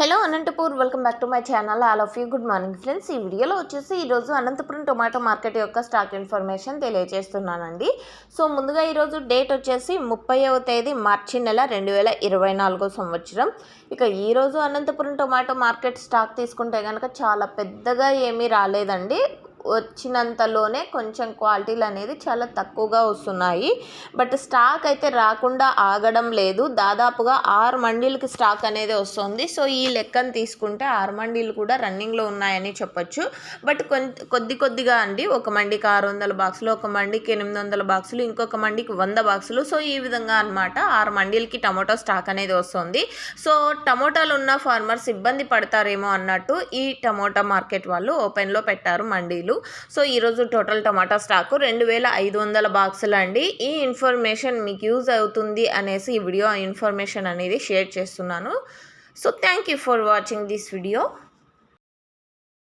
Hello Anantapur welcome back to my channel. All of you good morning friends. ఈ వీడియోలో వచ్చేసి ఈరోజు Anantapuram tomato market యొక్క స్టాక్ ఇన్ఫర్మేషన్ తెలియజేస్తున్నానండి. సో ముందుగా ఈరోజు డేట్ వచ్చేసి ముప్పైవ తేదీ మార్చి నెల రెండు వేల ఇరవై నాలుగో సంవత్సరం. ఇక ఈరోజు అనంతపురం టొమాటో మార్కెట్ స్టాక్ తీసుకుంటే కనుక చాలా పెద్దగా ఏమీ రాలేదండి. వచ్చినంతలోనే కొంచెం క్వాలిటీలు అనేది చాలా తక్కువగా వస్తున్నాయి. బట్ స్టాక్ అయితే రాకుండా ఆగడం లేదు. దాదాపుగా ఆరు మండీలకి స్టాక్ అనేది వస్తుంది. సో ఈ లెక్కను తీసుకుంటే ఆరు మండీలు కూడా రన్నింగ్లో ఉన్నాయని చెప్పొచ్చు. బట్ కొద్ది కొద్దిగా అండి. ఒక మండికి ఆరు వందల బాక్సులు ఒక మండికి ఎనిమిది వందల బాక్సులు ఇంకొక మండికి వంద బాక్సులు. సో ఈ విధంగా అనమాట ఆరు మండీలకి టమోటో స్టాక్ అనేది వస్తుంది. సో టమోటాలు ఉన్న ఫార్మర్స్ ఇబ్బంది పడతారేమో అన్నట్టు ఈ టమోటా మార్కెట్ వాళ్ళు ఓపెన్లో పెట్టారు మండీలు. సో ఈరోజు టోటల్ టమాటా స్టాకు రెండు వేల ఐదు వందల బాక్సులు అండి. ఈ ఇన్ఫర్మేషన్ మీకు యూజ్ అవుతుంది అనేసి ఈ వీడియో ఇన్ఫర్మేషన్ అనేది షేర్ చేస్తున్నాను. So thank you for watching this video.